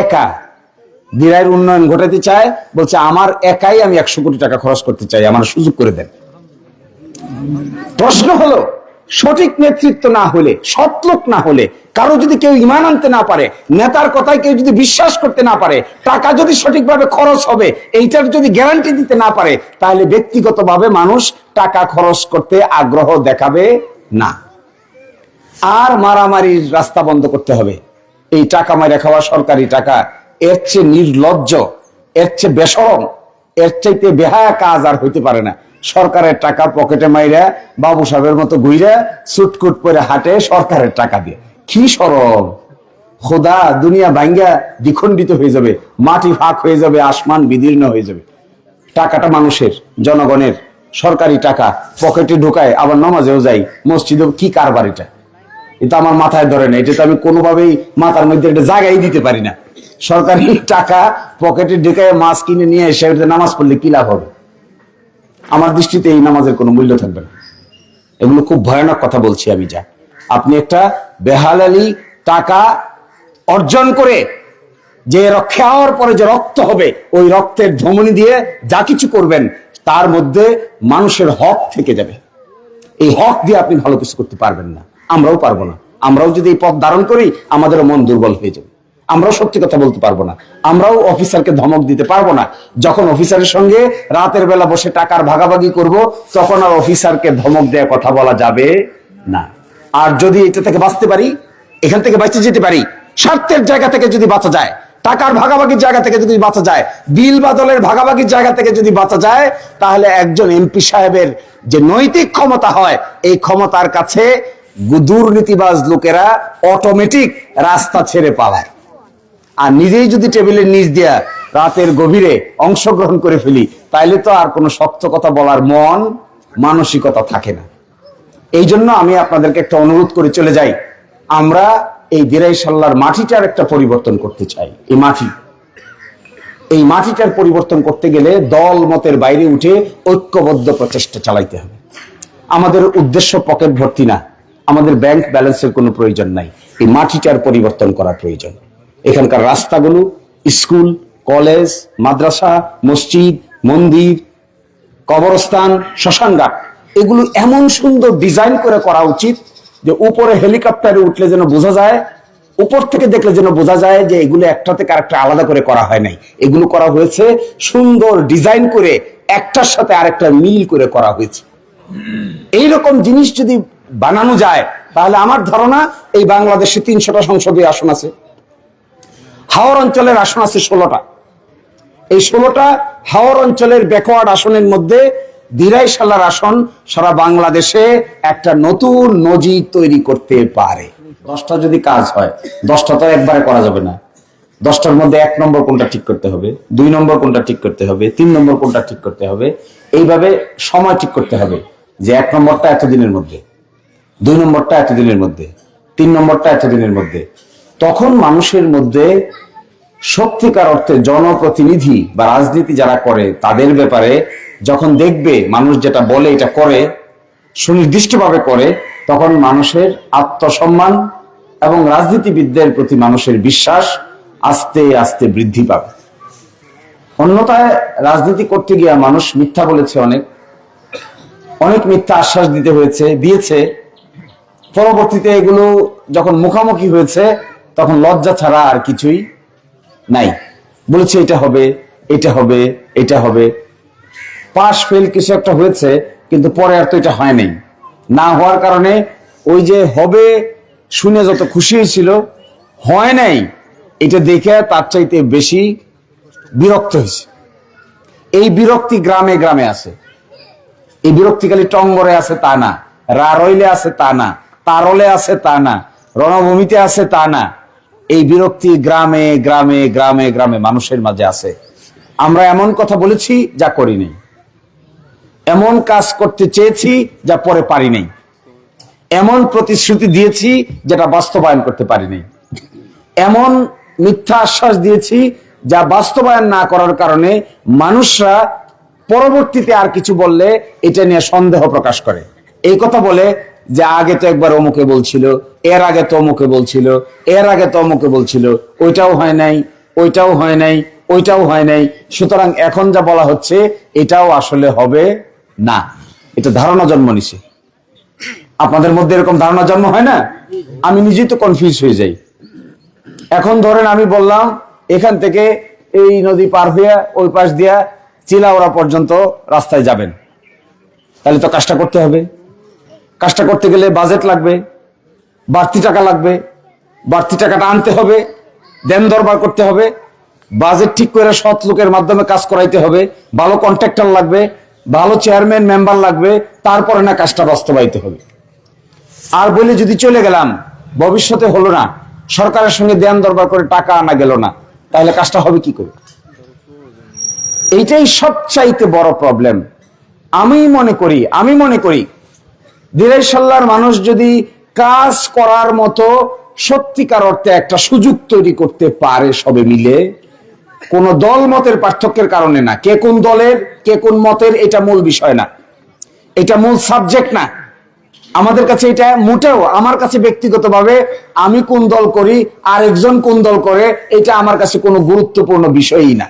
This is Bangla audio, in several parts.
একা দিরাইয়ের উন্নয়ন ঘটাতে চায়, বলছে আমার একাই আমি একশো কোটি টাকা খরচ করতে চাই, আমার সুযোগ করে দেন। প্রশ্ন হলো, সঠিক নেতৃত্ব না হলে সৎলোক না হলে, কারও যদি কেউ ইমান আনতে না পারে, নেতার কথায় কেউ যদি বিশ্বাস করতে না পারে, টাকা যদি সঠিকভাবে খরচ হবে, এইটার যদি গ্যারান্টি দিতে না পারে, তাহলে ব্যক্তিগতভাবে মানুষ টাকা খরচ করতে আগ্রহ দেখাবে না। আর মারামারির রাস্তা বন্ধ করতে হবে। এই টাকা মাইরা খাওয়া সরকারি টাকা, এর চেয়ে নির্লজ্জ, এর চেয়ে বেসরম, এর চাইতে বেহায়া কাজ আর হইতে পারে না। সরকারের টাকা পকেটে মাইরা, বাবু সাহেবের মতো ঘুইরা সুটকুট করে হাটে সরকারের টাকা দিয়ে। কি সরল! খোদা, দুনিয়া ভাঙ্গা দ্বিখণ্ডিত হয়ে যাবে, মাটি ফাঁক হয়ে যাবে, আসমান বিদীর্ণ হয়ে যাবে। টাকাটা মানুষের, জনগণের। সরকারি টাকা পকেটে ঢোকায়, আবার নমাজেও যাই মসজিদে কি কারবার এটা? এটা আমার মাথায় ধরে না, এটা তো আমি কোনোভাবেই মাথার মধ্যে একটা জায়গায় দিতে পারি না। সরকারি টাকা পকেটে ঢুকায় মাছ কিনে নিয়ে এসে নামাজ পড়লে কি লাভ হবে? আমার দৃষ্টিতে এই নামাজের কোনো মূল্য থাকবে না। এগুলো খুব ভয়ানক কথা বলছি আমি যা। আপনি একটা বেহালালি টাকা অর্জন করে যে রক্ষা হওয়ার পরে যে রক্ত হবে, ওই রক্তের ধমনি দিয়ে যা কিছু করবেন, তার মধ্যে মানুষের হক থেকে যাবে। এই হক দিয়ে আপনি ভালো কিছু করতে পারবেন না। আমরাও পারব না। আমরাও যদি এই পথ ধারণ করি, আমাদেরও মন দুর্বল হয়ে যাবে। আমরাও সত্যি কথা বলতে পারব না। আমরাও অফিসারকে ধমক দিতে পারব না। যখন অফিসারের সঙ্গে রাতের বেলা বসে টাকার ভাগাভাগি করব, তখন আর অফিসারকে ধমক দেওয়া কথা বলা যাবে না। আর যদি এটা থেকে বাঁচতে পারি, এখান থেকে বাঁচতে যেতে পারি, স্বার্থের জায়গা থেকে যদি বাঁচা যায়, টাকার ভাগাভাগির জায়গা থেকে যদি বাঁচা যায়, বিল বাদলের ভাগাভাগির জায়গা থেকে যদি বাঁচা যায়, তাহলে একজন এমপি সাহেবের যে নৈতিক ক্ষমতা হয়, এই ক্ষমতার কাছে দুর্নীতিবাজ লোকেরা অটোমেটিক রাস্তা ছেড়ে পালায়। আর নিজেই যদি টেবিলের নিচ দিয়া রাতের গভীরে অংশগ্রহণ করে ফেলি, তাইলে তো আর কোনো শক্ত কথা বলার মন, মানসিকতা থাকে না। এই জন্য আমি আপনাদেরকে একটা অনুরোধ করে চলে যাই। আমরা এই দিরাই সাল্লার মাটিটার একটা পরিবর্তন করতে চাই। এই মাটি। এই মাটিটার পরিবর্তন করতে গেলে দল মতের বাইরে উঠে ঐক্যবদ্ধ প্রচেষ্টা চালাইতে হবে। আমাদের উদ্দেশ্য পকেট ভর্তি না। আমাদের ব্যাংক ব্যালেন্সের কোনো প্রয়োজন নাই। এই মাটিটার পরিবর্তন করা প্রয়োজন। এখানকার রাস্তাগুলো স্কুল কলেজ মাদ্রাসা, মসজিদ, মন্দির, কবরস্থান, শ্মশানঘাট, এগুলো এমন সুন্দর ডিজাইন করে করা উচিত যে উপরে হেলিকপ্টারে উঠলে যেন বোঝা যায়, উপর থেকে দেখলে যেন বোঝা যায় যে এগুলো একটা থেকে আরেকটা আলাদা করে করা হয় নাই। এগুলো করা হয়েছে সুন্দর ডিজাইন করে একটার সাথে আরেকটা মিল করে করা হয়েছে। এইরকম জিনিস যদি বানানো যায়, তাহলে আমার ধারণা এই বাংলাদেশে তিনশোটা সংসদীয় আসন আছে। হাওর অঞ্চলের আসন আছে ষোলোটা। এই ষোলোটা হাওর অঞ্চলের ব্যাকওয়ার্ড আসনের মধ্যে দিরাই সালার আসন সারা বাংলাদেশে একটা নতুন নজির তৈরি করতে পারে। দশটা যদি কাজ হয়, দশটা তো একবারে করা যাবে না। দশটার মধ্যে এক নম্বর কোনটা ঠিক করতে হবে, দুই নম্বর কোনটা ঠিক করতে হবে, তিন নম্বর কোনটা ঠিক করতে হবে, এইভাবে সময় ঠিক করতে হবে যে এক নম্বরটা এতদিনের মধ্যে। দুই নম্বরটা এতদিনের মধ্যে, তিন নম্বরটা এতদিনের মধ্যে। তখন মানুষের মধ্যে সত্যিকার অর্থে জনপ্রতিনিধি বা রাজনীতি যারা করে, তাদের ব্যাপারে যখন দেখবে মানুষ যেটা বলে, এটা করে, সুনির্দিষ্টভাবে করে, তখন মানুষের আত্মসম্মান এবং রাজনীতিবিদদের প্রতি মানুষের বিশ্বাস আস্তে আস্তে বৃদ্ধি পাবে। অন্যথায় রাজনীতি করতে গিয়ে মানুষ মিথ্যা বলেছে অনেক। অনেক মিথ্যা আশ্বাস দিতে হয়েছে, দিয়েছে। পরবর্তীতে এগুলো যখন মুখামুখি হয়েছে, তখন লজ্জা ছাড়া আর কিছুই নাই। বলেছে, এটা হবে এটা হবে এটা হবে। পাশ ফেল কিছু একটা হয়েছে, কিন্তু পরে আর তো এটা হয় নাই। না হওয়ার কারণে ওই যে হবে শুনে যত খুশি হয়েছিল, হয় নাই, এটা দেখে তার চাইতে বেশি বিরক্ত হয়েছে। এই বিরক্তি গ্রামে গ্রামে আছে। এই বিরক্তি খালি টঙ্গরে আছে তা না, রারইলে আছে তা না। তারলে আছে তা না। রণভূমিতে আছে তা না। এই বিরক্তি গ্রামে গ্রামে গ্রামে গ্রামে মানুষের মাঝে আছে। আমরা এমন কথা বলেছি যা করি নাই। এমন কাজ করতে চেয়েছি যা পরে পারি নাই। এমন প্রতিশ্রুতি দিয়েছি যেটা বাস্তবায়ন করতে পারি নাই। এমন মিথ্যা আশ্বাস দিয়েছি যা বাস্তবায়ন না করার কারণে মানুষরা পরবর্তীতে আর কিছু বললে এটা নিয়ে সন্দেহ প্রকাশ করে। এই কথা বলে যে আগে তো একবার অমুকে বলছিল, এর আগে তো অমুকে বলছিল, এর আগে তো অমুকে বলছিল, ওইটাও হয় নাই, ওইটাও হয় নাই, ওইটাও হয় নাই। সুতরাং এখন যা বলা হচ্ছে, এটাও আসলে হবে না। এটা ধারণা জন্ম নিছে। আপনাদের মধ্যে এরকম ধারণা জন্ম হয় না? আমি নিজেই তো কনফিউজ হয়ে যাই। এখন ধরেন আমি বললাম, এখান থেকে এই নদী পার হয়ে ওই পাশ দিয়া চিলাওড়া পর্যন্ত রাস্তায় যাবেন। তাহলে তো কাজটা করতে হবে। কাজটা করতে গেলে বাজেট লাগবে, বাড়তি টাকা লাগবে, বাড়তি টাকাটা আনতে হবে, দেন দরবার করতে হবে বাজেট ঠিক করে সৎ লোকের মাধ্যমে কাজ করাইতে হবে, ভালো কন্ট্রাক্টর লাগবে, ভালো চেয়ারম্যান মেম্বার লাগবে, তারপরে না কাজটা বাস্তবায়িত হবে। আর বলে যদি চলে গেলাম, ভবিষ্যতে হলো না, সরকারের সঙ্গে দেন দরবার করে টাকা আনা গেল না, তাহলে কাজটা হবে কি করে? এইটাই সবচাইতে বড় প্রবলেম আমি মনে করি, আমি মনে করি দিরাইশাল্লার মানুষ যদি কাজ করার মতো সত্যিকার অর্থে একটা সুযোগ তৈরি করতে পারে সবে মিলে, কোন দল মতের পার্থক্যের কারণে না। কে কোন দলের, কে কোন মতের, এটা মূল বিষয় না। এটা মূল সাবজেক্ট না। আমাদের কাছে এটা মোটেও, আমার কাছে ব্যক্তিগতভাবে আমি কোন দল করি, আরেকজন কোন দল করে, এটা আমার কাছে কোনো গুরুত্বপূর্ণ বিষয়ই না।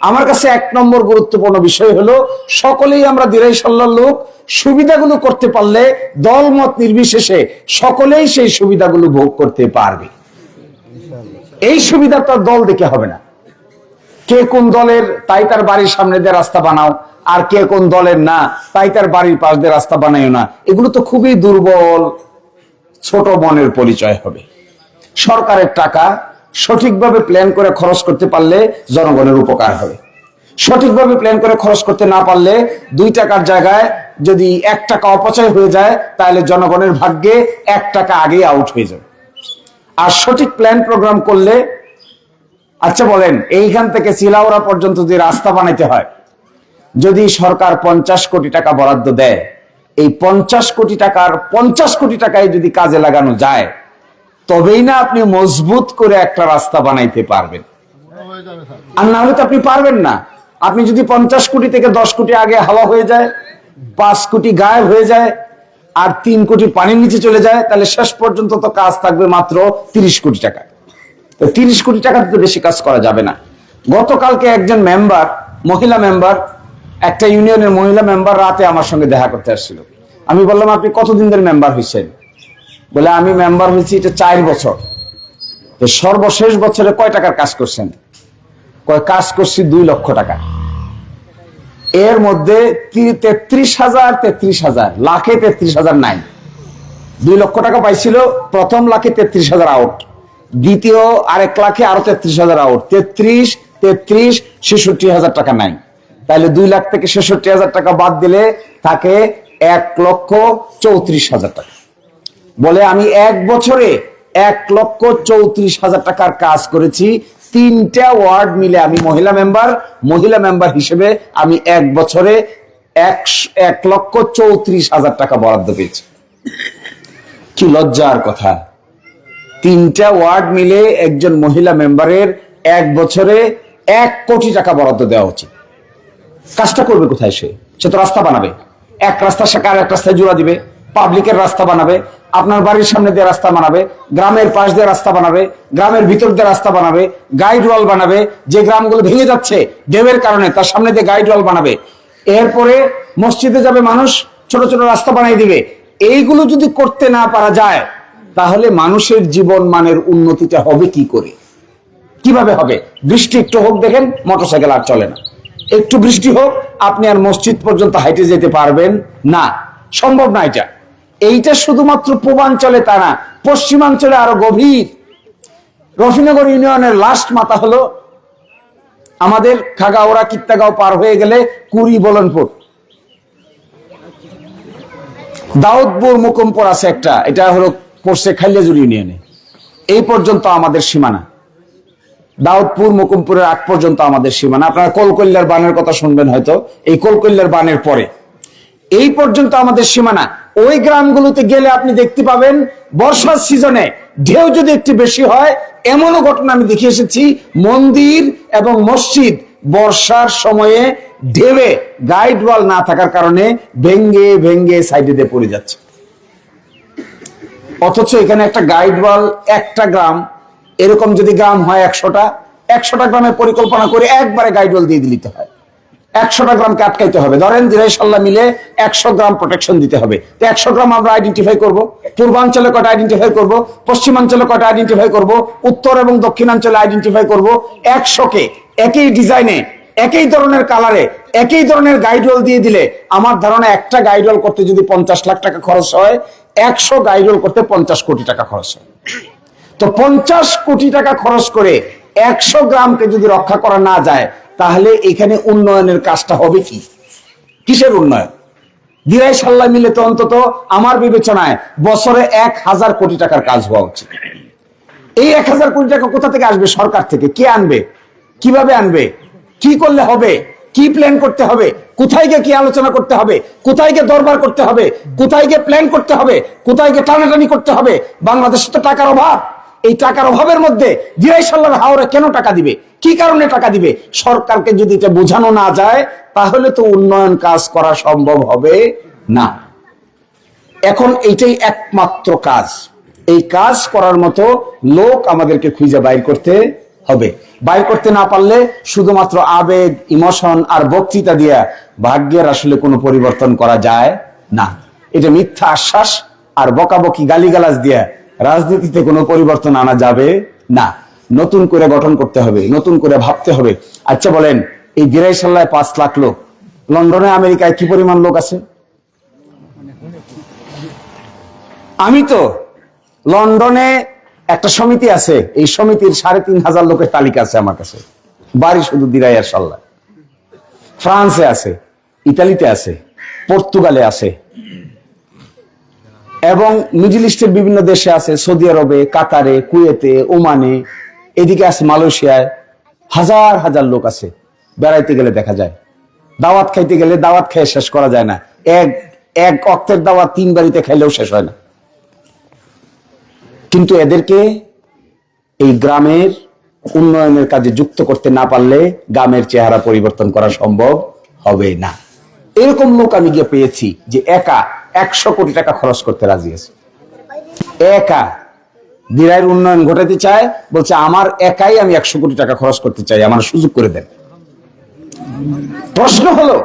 আমার কাছে এক নম্বর গুরুত্বপূর্ণ বিষয় হলো, সকলেই আমরা দিরাই সাল্লার লোক, সুবিধাগুলো করতে পারলে দল মত নির্বিশেষে সকলেই সেই সুবিধাগুলো ভোগ করতে পারবে। এই সুবিধা তো আর দল দেখে হবে না। কে কোন দলের, তাই তার বাড়ির সামনে দিয়ে রাস্তা বানাও, আর কে কোন দলের না, তাই তার বাড়ির পাশ দিয়ে রাস্তা বানাইও না। এগুলো তো খুবই দুর্বল, ছোট মনের পরিচয় হবে। সরকারের টাকা সঠিকভাবে প্ল্যান করে খরচ করতে পারলে জনগণের উপকার হবে। সঠিকভাবে প্ল্যান করে খরচ করতে না পারলে দুই টাকার জায়গায় যদি এক টাকা অপচয় হয়ে যায়, তাহলে জনগণের ভাগ্যে এক টাকা আগেই আউট হয়ে যাবে। আর সঠিক প্ল্যান প্রোগ্রাম করলে আচ্ছা বলেন, এইখান থেকে চিলাওড়া পর্যন্ত যে রাস্তা বানাইতে হয়, যদি সরকার পঞ্চাশ কোটি টাকা বরাদ্দ দেয়, এই পঞ্চাশ কোটি টাকার পঞ্চাশ কোটি টাকায় যদি কাজে লাগানো যায় তবেই না আপনি মজবুত করে একটা রাস্তা বানাইতে পারবেন। আর না হলে তো আপনি পারবেন না। আপনি যদি পঞ্চাশ কোটি থেকে দশ কোটি আগে হাওয়া হয়ে যায়, পাঁচ কোটি গায়েব হয়ে যায়, আর তিন কোটি পানির নিচে চলে যায়, তাহলে শেষ পর্যন্ত তো কাজ থাকবে মাত্র তিরিশ কোটি টাকা। তো তিরিশ কোটি টাকা তো বেশি কাজ করা যাবে না। গতকালকে একজন মেম্বার মহিলা মেম্বার একটা ইউনিয়নের মহিলা মেম্বার রাতে আমার সঙ্গে দেখা করতে আসছিল। আমি বললাম, আপনি কতদিন ধরে মেম্বার হয়েছেন বলে, আমি মেম্বার হয়েছি, এটা চার বছর। তো সর্বশেষ বছরে কয় টাকার কাজ করছেন? কয়, কাজ করছি দুই লক্ষ টাকা। এর মধ্যে তেত্রিশ হাজার তেত্রিশ হাজার, লাখে তেত্রিশ হাজার নাই। দুই লক্ষ টাকা পাইছিল, প্রথম লাখে তেত্রিশ হাজার আউট দ্বিতীয় আরেক লাখে আরও তেত্রিশ হাজার আউট তেত্রিশ তেত্রিশ, ছেষট্টি হাজার টাকা নাই। তাহলে দুই লাখ থেকে ছেষট্টি হাজার টাকা বাদ দিলে থাকে এক লক্ষ চৌত্রিশ হাজার টাকা। বলে, আমি এক বছরে এক লক্ষ চৌত্রিশ হাজার টাকার কাজ করেছি। তিনটা ওয়ার্ড মিলে আমি মহিলা মেম্বার। মহিলা মেম্বার হিসেবে আমি এক বছরে এক লক্ষ চৌত্রিশ হাজার টাকা বরাদ্দ পেয়েছি। কি লজ্জার কথা। তিনটা ওয়ার্ড মিলে একজন মহিলা মেম্বারের এক বছরে এক কোটি টাকা বরাদ্দ দেওয়া উচিত কাজটা করবে কোথায় সে? সে তো রাস্তা বানাবে। এক রাস্তার সাথে আর এক রাস্তায় জোড়া দিবে? পাবলিকের রাস্তা বানাবে, আপনার বাড়ির সামনে দিয়ে রাস্তা বানাবে, গ্রামের পাশ দিয়ে রাস্তা বানাবে, গ্রামের ভিতর দিয়ে রাস্তা বানাবে গাইড ওয়াল বানাবে, যে গ্রামগুলো ভেঙে যাচ্ছে ঢেউয়ের কারণে তার সামনে দিয়ে গাইড ওয়াল বানাবে। এরপরে মসজিদে যাবে মানুষ, ছোট ছোট রাস্তা বানাই দিবে। এইগুলো যদি করতে না পারা যায়, তাহলে মানুষের জীবন মানের উন্নতিটা হবে কি করে? কীভাবে হবে? বৃষ্টি একটু হোক, দেখেন মোটরসাইকেল আর চলে না। একটু বৃষ্টি হোক, আপনি আর মসজিদ পর্যন্ত হাইটে যেতে পারবেন না। সম্ভব না এটা। এইটা শুধুমাত্র পূর্বাঞ্চলে তা না, পশ্চিমাঞ্চলে আরও গভীর। রফিনগর ইউনিয়নের লাস্ট মাথা হলো আমাদের খাগাওড়া কিত্তাগাঁও পার হয়ে গেলে কুড়ি বলনপুর। দাউদপুর মুকুমপুর আছে একটা, এটা হলো পড়ছে খালিয়াজুর ইউনিয়নে। এই পর্যন্ত আমাদের সীমানা। দাউদপুর মুকুমপুরের আগ পর্যন্ত আমাদের সীমানা। আপনারা কলকল্যার বানের কথা শুনবেন হয়তো, এই কলকল্যার বানের পরে। এই পর্যন্ত আমাদের সীমানা। ওই গ্রামগুলোতে গেলে আপনি দেখতে পাবেন, বর্ষার সিজনে ঢেউ যদি একটু বেশি হয়, এমনও ঘটনা আমি দেখে এসেছি, মন্দির এবং মসজিদ বর্ষার সময়ে ঢেউয়ে গাইড ওয়াল না থাকার কারণে ভেঙ্গে ভেঙ্গে সাইডে দিয়ে পড়ে যাচ্ছে। অথচ এখানে একটা গাইড ওয়াল একটা গ্রাম, এরকম যদি গ্রাম হয় একশোটা একশোটা গ্রামের পরিকল্পনা করে একবারে গাইডওয়াল দিয়ে দিতে হয়। একশোটা গ্রামকে আটকাইতে হবে। ধরেন দিরাইশাল্লাহ মিলে একশো গ্রাম প্রোটেকশন দিতে হবে। তো একশো গ্রাম আমরা আইডেন্টিফাই করব। পূর্বাঞ্চলে কটা আইডেন্টিফাই করব? পশ্চিমাঞ্চলে কটা আইডেন্টিফাই করব? উত্তর এবং দক্ষিণাঞ্চলে আইডেন্টিফাই করব। একশোকে একই ডিজাইনে একই ধরনের কালারে একই ধরনের গাইডওয়াল দিয়ে দিলে আমার ধারণা একটা গাইডওয়াল করতে যদি পঞ্চাশ লাখ টাকা খরচ হয়, একশো গাইডওয়াল করতে পঞ্চাশ কোটি টাকা খরচ হয়। তো পঞ্চাশ কোটি টাকা খরচ করে একশো গ্রামকে যদি রক্ষা করা না যায় তাহলে এখানে উন্নয়নের কাজটা হবে কি? কিসের উন্নয়ন? দিরাই সাল্লাহ মিলে তো অন্তত আমার বিবেচনায় বছরে এক হাজার কোটি টাকার কাজ হওয়া উচিত। এই এক হাজার কোটি টাকা কোথা থেকে আসবে? সরকার থেকে। কে আনবে? কীভাবে আনবে? কি করলে হবে? কি প্ল্যান করতে হবে? কোথায় গিয়ে কি আলোচনা করতে হবে? কোথায় গিয়ে দরবার করতে হবে? কোথায় গিয়ে প্ল্যান করতে হবে? কোথায় গিয়ে টানাটানি করতে হবে? বাংলাদেশে তো টাকার অভাব। এই টাকার অভাবের মধ্যে জিরাই সাল্লার হাওড়ে কেন টাকা দিবে? কি কারণে টাকা দিবে? সরকারকে যদি এটা বোঝানো না যায়, তাহলে তো উন্নয়ন কাজ করা সম্ভব হবে না। এখন এইটাই একমাত্র কাজ। এই কাজ করার মতো লোক আমাদেরকে খুঁজে বাইর করতে হবে। বাইর করতে না পারলে শুধুমাত্র আবেগ, ইমোশন আর বক্তৃতা দিয়া ভাগ্যের আসলে কোনো পরিবর্তন করা যায় না। এটা মিথ্যা আশ্বাস আর বকাবকি গালিগালাজ দিয়া রাজনীতিতে কোনো পরিবর্তন আনা যাবে না। নতুন করে গঠন করতে হবে, নতুন করে ভাবতে হবে। আচ্ছা বলেন, এই গিরাই সাল্লায় পাঁচ লাখ লোক, লন্ডনে আমেরিকায় কি পরিমাণ লোক আছে? আমি তো, লন্ডনে একটা সমিতি আছে, এই সমিতির সাড়ে তিন হাজার লোকের তালিকা আছে আমার কাছে। বাড়ি শুধু দিরাইয়ার সাল্লা। ফ্রান্সে আছে, ইতালিতে আছে, পর্তুগালে আছে এবং মিডিল ইস্টের বিভিন্ন দেশে আছে, সৌদি আরবে, কাতারে, কুয়েতে, ওমানে, এদিকে আছে মালয়েশিয়ায় হাজার হাজার লোক আছে, বেড়াইতে গেলে দেখা যায়। দাওয়াত খাইতে গেলে দাওয়াত খেয়ে শেষ করা যায় না। এক এক অক্তের দাওয়াত তিন বাড়িতে খাইলেও শেষ হয় না। কিন্তু এদেরকে এই গ্রামের উন্নয়নের কাজে যুক্ত করতে না পারলে গ্রামের চেহারা পরিবর্তন করা সম্ভব হবে না। এরকম লোক আমি গিয়ে পেয়েছি যে একা একশো কোটি টাকা খরচ করতে রাজি আছে। একা দিরাইয়ের উন্নয়ন ঘটাতে চায়, বলছে আমার একাই আমি একশো কোটি টাকা খরচ করতে চাই, আমার সুযোগ করে দেন। প্রশ্ন হলো,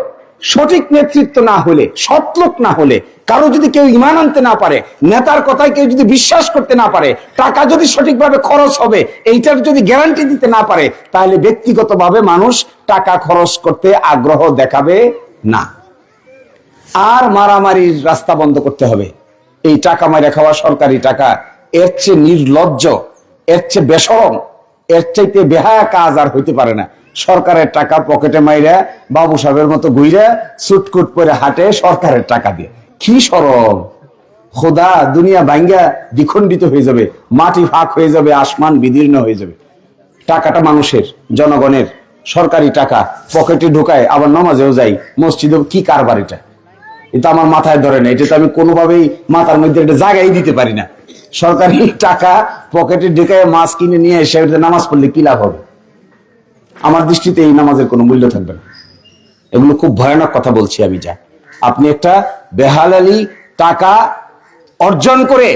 সঠিক নেতৃত্ব না হলে সৎলোক না হলে, কারও যদি কেউ ইমান আনতে না পারে, নেতার কথায় কেউ যদি বিশ্বাস করতে না পারে, টাকা যদি সঠিকভাবে খরচ হবে, এইটার যদি গ্যারান্টি দিতে না পারে, তাহলে ব্যক্তিগতভাবে মানুষ টাকা খরচ করতে আগ্রহ দেখাবে না। আর মারামারির রাস্তা বন্ধ করতে হবে। এই টাকা মাইরা খাওয়া সরকারি টাকা, এর চেয়ে নির্লজ্জ, এর চেয়ে বেসরম, এর চাইতে বেহা কাজ আর হইতে পারে না। সরকারের টাকা পকেটে মাইরা, বাবু সাহেবের মতো ঘুইরা সুটকুট করে হাটে সরকারের টাকা দিয়ে। কি সরল খোদা, দুনিয়া ভাঙ্গা দ্বিখণ্ডিত হয়ে যাবে, মাটি ফাঁক হয়ে যাবে, আসমান বিদীর্ণ হয়ে যাবে। টাকাটা মানুষের, জনগণের। সরকারি টাকা পকেটে ঢুকায়, আবার নমাজেও যাই মসজিদে কি কারবার এটা? এটা আমার মাথায় ধরে না, এটা তো আমি কোনোভাবেই মাথার মধ্যে এটা জায়গায় দিতে পারি না। সরকারি টাকা পকেটে ঢুকে মাছ কিনে নিয়ে এসে নামাজ পড়লে কি লাভ হবে? আমার দৃষ্টিতে এই নামাজের কোনো মূল্য থাকবে না। এগুলো খুব ভয়ানক কথা বলছি আমি যা। আপনি একটা বেহালালি টাকা অর্জন করে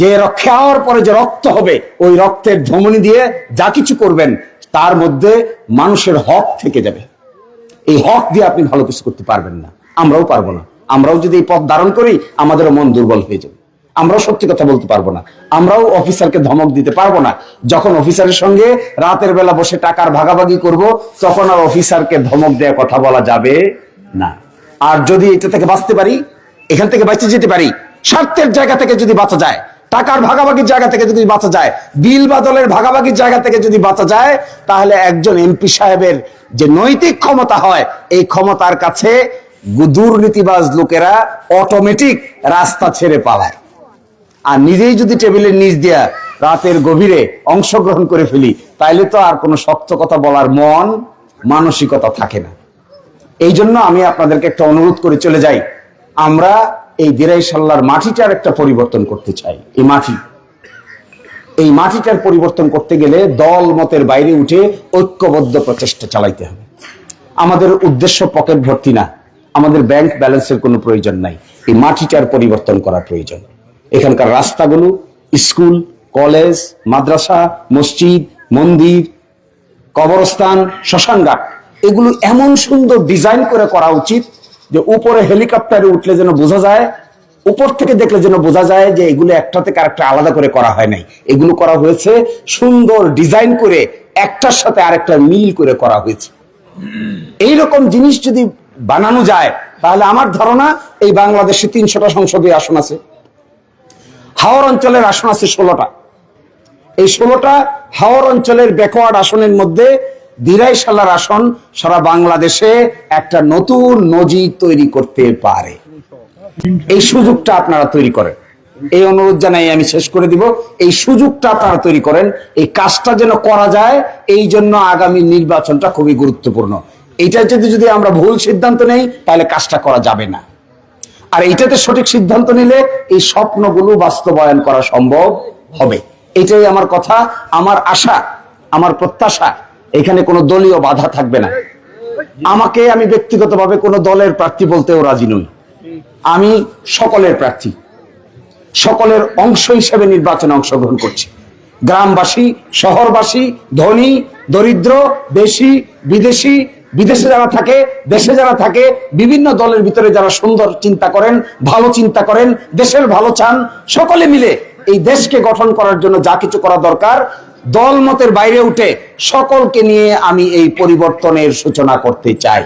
যে রক্ষা হওয়ার পরে যে রক্ত হবে, ওই রক্তের ধমনি দিয়ে যা কিছু করবেন, তার মধ্যে মানুষের হক থেকে যাবে। এই হক দিয়ে আপনি ভালো কিছু করতে পারবেন না। আমরাও পারব না। আমরাও যদি এই পথ ধারণ করি, আমাদেরও মন দুর্বল হয়ে যাবে। আমরাও সত্যি কথা বলতে পারব না। আমরাও অফিসারকে ধমক দিতে পারব না। যখন অফিসারের সঙ্গে রাতের বেলা বসে টাকার ভাগাভাগি করব, তখন আর অফিসারকে ধমক দেওয়া কথা বলা যাবে না। আর যদি এটা থেকে বাঁচতে পারি, এখান থেকে বাঁচতে যেতে পারি, স্বার্থের জায়গা থেকে যদি বাঁচা যায়, টাকার ভাগাভাগির জায়গা থেকে যদি বাঁচা যায়, বিল বাদলের ভাগাভাগির জায়গা থেকে যদি বাঁচা যায়, তাহলে একজন এমপি সাহেবের যে নৈতিক ক্ষমতা হয়, এই ক্ষমতার কাছে দুর্নীতিবাজ লোকেরা অটোমেটিক রাস্তা ছেড়ে পালায়। আর নিজেই যদি টেবিলের নিচ দিয়া রাতের গভীরে অংশগ্রহণ করে ফেলি, তাইলে তো আর কোনো শক্ত কথা বলার মন, মানসিকতা থাকে না। এই জন্য আমি আপনাদেরকে একটা অনুরোধ করে চলে যাই। আমরা এই দিরাই সাল্লার মাটিটার একটা পরিবর্তন করতে চাই। এই মাটি। এই মাটিটার পরিবর্তন করতে গেলে দল মতের বাইরে উঠে ঐক্যবদ্ধ প্রচেষ্টা চালাইতে হবে। আমাদের উদ্দেশ্য পকেট ভর্তি না। আমাদের ব্যাংক ব্যালেন্সের কোনো প্রয়োজন নাই। এই মাটিটার পরিবর্তন করা প্রয়োজন। এখানকার রাস্তাগুলো স্কুল কলেজ মাদ্রাসা, মসজিদ, মন্দির, কবরস্থান, শ্মশানঘাট, এগুলো এমন সুন্দর ডিজাইন করে করা উচিত যে উপরে হেলিকপ্টারে উঠলে যেন বোঝা যায়, উপর থেকে দেখলে যেন বোঝা যায় যে এগুলো একটা থেকে আরেকটা আলাদা করে করা হয় নাই। এগুলো করা হয়েছে সুন্দর ডিজাইন করে একটার সাথে আরেকটা মিল করে করা হয়েছে। এইরকম জিনিস যদি বানানো যায়, তাহলে আমার ধারণা এই বাংলাদেশে তিনশোটা সংসদীয় আসন আছে। হাওর অঞ্চলের আসন আছে ষোলোটা। এই ষোলোটা হাওর অঞ্চলের ব্যাকওয়ার্ড আসনের মধ্যে দিরাই সালার আসন সারা বাংলাদেশে একটা নতুন নজির তৈরি করতে পারে। এই সুযোগটা আপনারা তৈরি করেন। এই অনুরোধ জানাই আমি শেষ করে দিব। এই সুযোগটা আপনারা তৈরি করেন। এই কাজটা যেন করা যায়, এই জন্য আগামী নির্বাচনটা খুবই গুরুত্বপূর্ণ। এইটা যদি যদি আমরা ভুল সিদ্ধান্ত নেই, তাহলে কাজটা করা যাবে না। আর এইটাতে সঠিক সিদ্ধান্ত নিলে এই স্বপ্নগুলো বাস্তবায়ন করা সম্ভব হবে। এটাই আমার কথা, আমার আশা, আমার প্রত্যাশা। এখানে কোনো দলীয় বাধা থাকবে না। আমাকে আমি ব্যক্তিগতভাবে কোনো দলের প্রার্থী বলতেও রাজি নই। আমি সকলের প্রার্থী। সকলের অংশ হিসেবে নির্বাচনে অংশগ্রহণ করছি। গ্রামবাসী, শহরবাসী, ধনী, দরিদ্র দেশি বিদেশি বিদেশে যারা থাকে, দেশে যারা থাকে, বিভিন্ন দলের ভিতরে যারা সুন্দর চিন্তা করেন, ভালো চিন্তা করেন, দেশের ভালো চান, সকলে মিলে এই দেশকে গঠন করার জন্য যা কিছু করা দরকার, দল মতের বাইরে উঠে সকলকে নিয়ে আমি এই পরিবর্তনের সূচনা করতে চাই।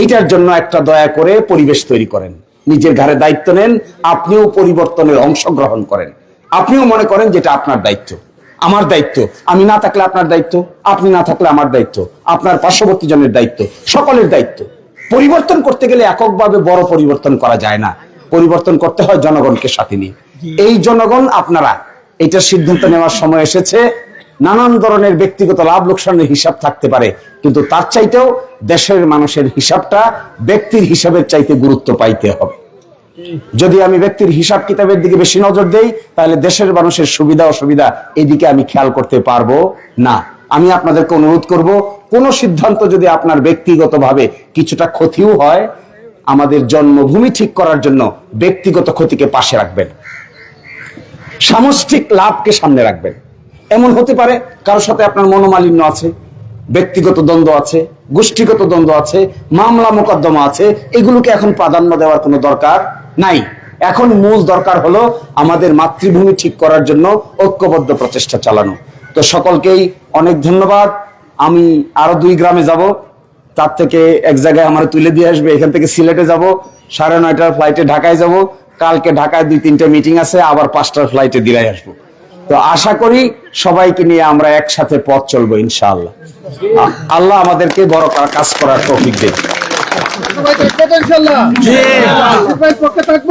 এইটার জন্য একটা দয়া করে পরিবেশ তৈরি করেন। নিজের ঘরে দায়িত্ব নেন, আপনিও পরিবর্তনের অংশগ্রহণ করেন। আপনিও মনে করেন যেটা আপনার দায়িত্ব। আমার দায়িত্ব। আমি না থাকলে আপনার দায়িত্ব আপনি না থাকলে আমার দায়িত্ব। আপনার পার্শ্ববর্তী জনের দায়িত্ব সকলের দায়িত্ব। পরিবর্তন করতে গেলে এককভাবে বড় পরিবর্তন করা যায় না। পরিবর্তন করতে হয় জনগণকে সাথে নিয়ে। এই জনগণ আপনারা এটা সিদ্ধান্ত নেওয়ার সময় এসেছে নানান ধরনের ব্যক্তিগত লাভ লোকসানের হিসাব থাকতে পারে কিন্তু তার চাইতেও দেশের মানুষের হিসাবটা ব্যক্তির হিসাবের চাইতে গুরুত্ব পাইতে হবে। যদি আমি ব্যক্তির হিসাব কিতাবের দিকে বেশি নজর দেই, তাহলে দেশের মানুষের সুবিধা অসুবিধা এদিকে আমি খেয়াল করতে পারব না। আমি আপনাদেরকে অনুরোধ করব, কোন সিদ্ধান্ত যদি আপনার ব্যক্তিগতভাবে কিছুটা ক্ষতিও হয়, আমাদের জন্মভূমি ঠিক করার জন্য ব্যক্তিগত ক্ষতিকে পাশে রাখবেন। সামষ্টিক লাভকে সামনে রাখবেন। এমন হতে পারে কারোর সাথে আপনার মনোমালিন্য আছে, ব্যক্তিগত দ্বন্দ্ব আছে, গোষ্ঠীগত দ্বন্দ্ব আছে, মামলা মোকদ্দমা আছে, এগুলোকে এখন প্রাধান্য দেওয়ার কোনো দরকার নাই। এখন মূল দরকার হলো আমাদের মাতৃভূমি ঠিক করার জন্য ঐক্যবদ্ধ প্রচেষ্টা চালানো। তো সকলকেই অনেক ধন্যবাদ। আমি আরও দুই গ্রামে যাব। তার থেকে এক জায়গায় আমার তুলে দিয়ে আসবে। এখান থেকে সিলেটে যাব। সাড়ে নয়টার ফ্লাইটে ঢাকায় যাব। কালকে ঢাকায় দুই তিনটে মিটিং আছে। আবার পাঁচটার ফ্লাইটে দিরাই আসব। তো আশা করি সবাইকে নিয়ে আমরা একসাথে পথ চলবো, ইনশাআল্লাহ। আল্লাহ আমাদেরকে বড় কাজ করার তৌফিক দেবে সবাই থাকব তো ইনশাল্লাহ পক্ষে থাকব।